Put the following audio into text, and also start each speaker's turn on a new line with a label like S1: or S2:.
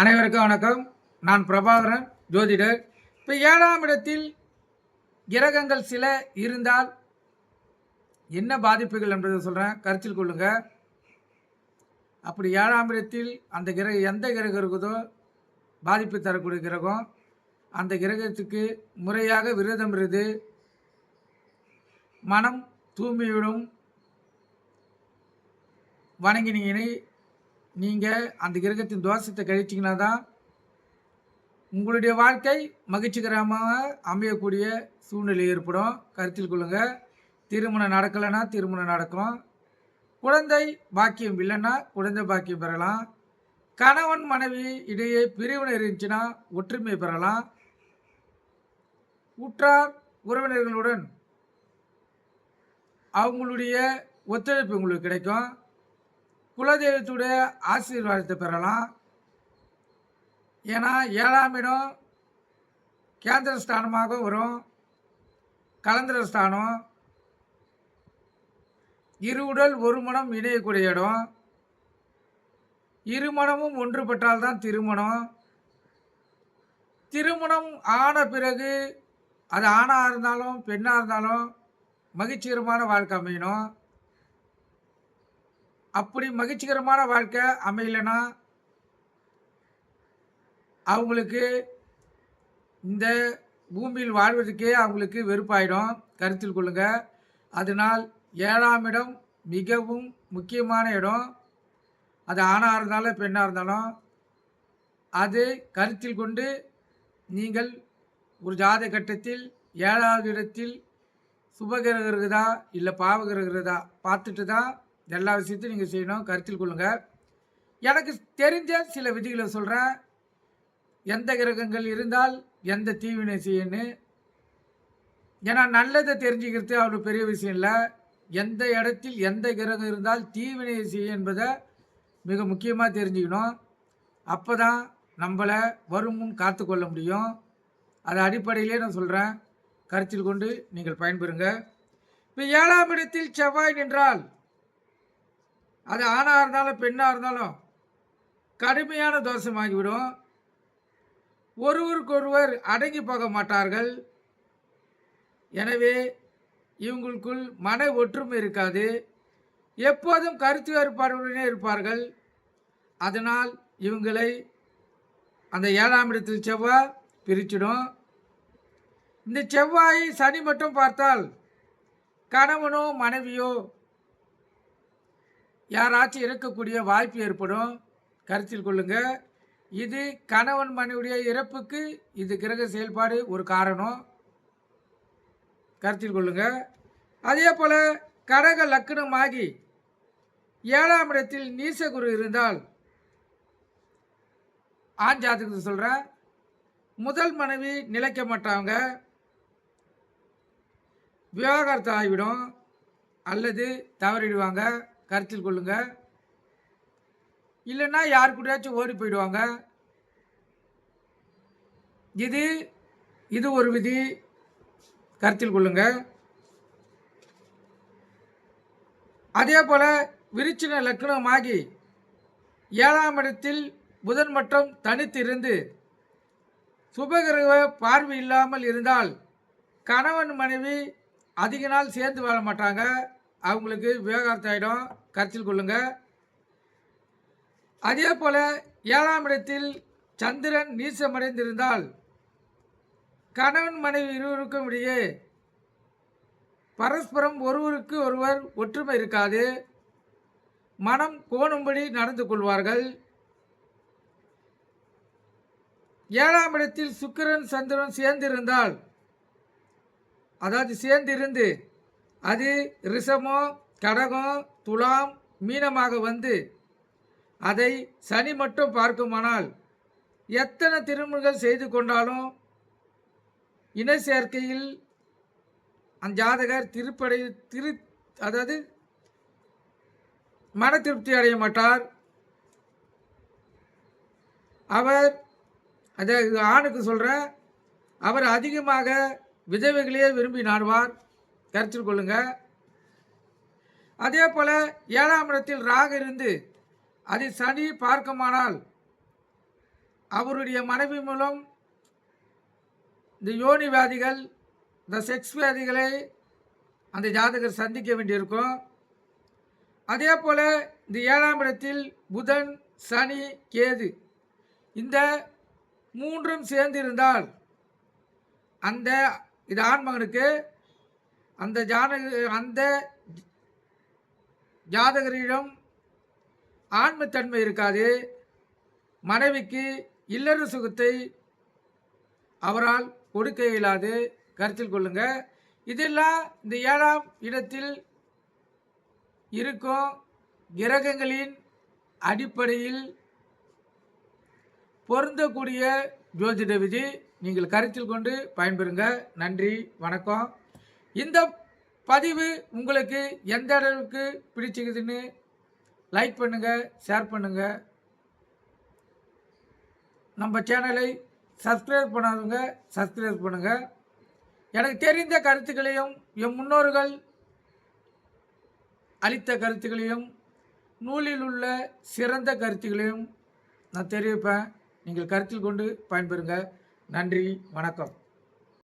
S1: அனைவருக்கும் வணக்கம். நான் பிரபாகரன் ஜோதிடர். இப்போ ஏழாம் இடத்தில் கிரகங்கள் சில இருந்தால் என்ன பாதிப்புகள் என்பதை சொல்கிறேன் கருத்தில் கொள்ளுங்க. அப்படி ஏழாம் இடத்தில் அந்த கிரகம் எந்த கிரகம் இருக்குதோ பாதிப்பு தரக்கூடிய கிரகம். அந்த கிரகத்துக்கு முறையாக விரதம் இருந்து மனம் தூய்மையுடன் வணங்கினீங்கனை நீங்கள் அந்த கிரகத்தின் தோஷத்தை கழிச்சிங்கன்னா தான் உங்களுடைய வாழ்க்கை மகிழ்ச்சிகரமாக அமையக்கூடிய சூழ்நிலை ஏற்படும். கருத்தில் கொள்ளுங்கள் திருமணம் நடக்கலைன்னா திருமணம் நடக்கும். குழந்தை பாக்கியம் இல்லைன்னா குழந்தை பாக்கியம் பெறலாம். கணவன் மனைவி இடையே பிரிவினை இருந்துச்சுன்னா ஒற்றுமை பெறலாம். உற்றார் உறவினர்களுடன் அவங்களுடைய ஒத்துழைப்பு உங்களுக்கு கிடைக்கும். குலதெய்வத்துடைய ஆசீர்வாதத்தை பெறலாம். ஏன்னா ஏழாம் இடம் கேந்திர ஸ்தானமாக வரும் கலந்திரஸ்தானம் இரு உடல் ஒரு மனம் இணையக்கூடிய இடம். இருமணமும் ஒன்றுபட்டால்தான் திருமணம். திருமணம் ஆன பிறகு அது ஆணாக இருந்தாலும் பெண்ணாக இருந்தாலும் மகிழ்ச்சிகரமான வாழ்க்கை அமையணும். அப்படி மகிழ்ச்சிகரமான வாழ்க்கை அமையலைன்னா அவங்களுக்கு இந்த பூமியில் வாழ்வதற்கே அவங்களுக்கு வெறுப்பாயிடும். கருத்தில் கொள்ளுங்க. அதனால் ஏழாம் இடம் மிகவும் முக்கியமான இடம். அது ஆணாக இருந்தாலும் பெண்ணாக இருந்தாலும் அது கருத்தில் கொண்டு நீங்கள் ஒரு ஜாத கட்டத்தில் ஏழாவது இடத்தில் சுபகிரகிறதா இல்லை பாவகிரகிறதா பார்த்துட்டு தான் எல்லா விஷயத்தையும் நீங்கள் செய்யணும். கருத்தில் கொள்ளுங்கள் எனக்கு தெரிஞ்ச சில விதிகளை சொல்கிறேன் எந்த கிரகங்கள் இருந்தால் எந்த தீவினை செய்யணும் ஏன்னா நல்லதை தெரிஞ்சுக்கிறது அவ்வளோ பெரிய விஷயம் இல்லை. எந்த இடத்தில் எந்த கிரகம் இருந்தால் தீவினை செய்யும் என்பதை மிக முக்கியமாக தெரிஞ்சுக்கணும். அப்போ தான் நம்மளை வருமுன் காத்து கொள்ள முடியும். அது அடிப்படையிலே நான் சொல்கிறேன் கருத்தில் கொண்டு நீங்கள் பயன்பெறுங்க. இப்போ ஏழாம் இடத்தில் செவ்வாய் நின்றால் அது ஆணாக இருந்தாலும் பெண்ணாக இருந்தாலும் கடுமையான தோஷமாகிவிடும். ஒருவருக்கொருவர் அடங்கி போக மாட்டார்கள். எனவே இவங்களுக்குள் மன ஒற்றுமை இருக்காது. எப்போதும் கருத்து வேறுபாடுடனே இருப்பார்கள். அதனால் இவங்களை அந்த ஏழாம் இடத்தில் செவ்வாய் பிரிச்சிடும். இந்த செவ்வாயை சனி மட்டும் பார்த்தால் கணவனோ மனைவியோ யாராச்சும் இறக்கக்கூடிய வாய்ப்பு ஏற்படும். கருத்தில் கொள்ளுங்கள் இது கணவன் மனைவியுடைய இறப்புக்கு இது கிரக செயல்பாடு ஒரு காரணம். கருத்தில் கொள்ளுங்கள் அதே போல் கடக லக்னமாகி ஏழாம் இடத்தில் நீசகுரு இருந்தால் ஆண் ஜாதகத்தை சொல்கிறேன் முதல் மனைவி நிலைக்க மாட்டாங்க. விவாகரத்து ஆகிவிடும் அல்லது தவறிடுவாங்க. கருத்தில் கொள்ளுங்க. இல்லைன்னா யார் கூடயாச்சும் ஓடி போயிடுவாங்க. இது இது ஒரு விதி. கருத்தில் கொள்ளுங்க. அதே போல் விருச்சின லக்னமாகி ஏழாம் இடத்தில் புதன் மட்டும் தனித்து இருந்து சுபகிரக பார்வை இல்லாமல் இருந்தால் கணவன் மனைவி அதிக நாள் சேர்ந்து வாழ மாட்டாங்க. அவங்களுக்கு விவகாரத்து ஆகிடும் கருத்தில் கொள்ளுங்க. அதே போல் ஏழாம் இடத்தில் சந்திரன் நீசமடைந்திருந்தால் கணவன் மனைவி இருவருக்கும் இடையே பரஸ்பரம் ஒருவருக்கு ஒருவர் ஒற்றுமை இருக்காது. மனம் கோணும்படி நடந்து கொள்வார்கள். ஏழாம் இடத்தில் சுக்கிரன் சந்திரன் சேர்ந்திருந்தால் அதாவது சேர்ந்திருந்து அது ரிஷமோ கடகம் துலாம் மீனமாக வந்து அதை சனி மட்டும் பார்க்குமானால் எத்தனை திருமணங்கள் செய்து கொண்டாலும் இன சேர்க்கையில் அந்த ஜாதகர் திருப்படை திரு அதாவது மன திருப்தி அடைய மாட்டார். அவர் அதை ஆணுக்கு சொல்கிறேன் அவர் அதிகமாக விதவைகளையே விரும்பி நாடுவார் கருத்தில் கொள்ளுங்க. அதே போல் ஏழாம் இடத்தில் ராக இருந்து அதை சனி பார்க்குமானால் அவருடைய மனைவி மூலம் இந்த யோனி வியாதிகள் இந்த செக்ஸ் வியாதிகளை அந்த ஜாதகர் சந்திக்க வேண்டியிருக்கும். அதே போல் இந்த ஏழாம் இடத்தில் புதன் சனி கேது இந்த மூன்றும் சேர்ந்திருந்தால் அந்த இது ஆண்மகனுக்கு அந்த ஜாதக அந்த ஜாதகரிடம் ஆண்மைத்தன்மை இருக்காது. மனைவிக்கு இல்லற சுகத்தை அவரால் கொடுக்க இயலாது. கருத்தில் கொள்ளுங்க. இதெல்லாம் இந்த ஏழாம் இடத்தில் இருக்கும் கிரகங்களின் அடிப்படையில் பொருந்தக்கூடிய ஜோதிட விதி நீங்கள் கருத்தில் கொண்டு பயன்பெறுங்க. நன்றி வணக்கம். இந்த பதிவு உங்களுக்கு எந்த அளவுக்கு பிடிச்சிக்குதுன்னு லைக் பண்ணுங்கள் ஷேர் பண்ணுங்கள் நம்ம சேனலை சப்ஸ்கிரைப் பண்ணாதவங்க சப்ஸ்கிரைப் பண்ணுங்கள் எனக்கு தெரிந்த கருத்துக்களையும் என் முன்னோர்கள் அளித்த கருத்துக்களையும் நூலில் உள்ள சிறந்த கருத்துக்களையும் நான் தெரிவிப்பேன். நீங்கள் கருத்தில் கொண்டு பயன்பெறுங்க. நன்றி வணக்கம்.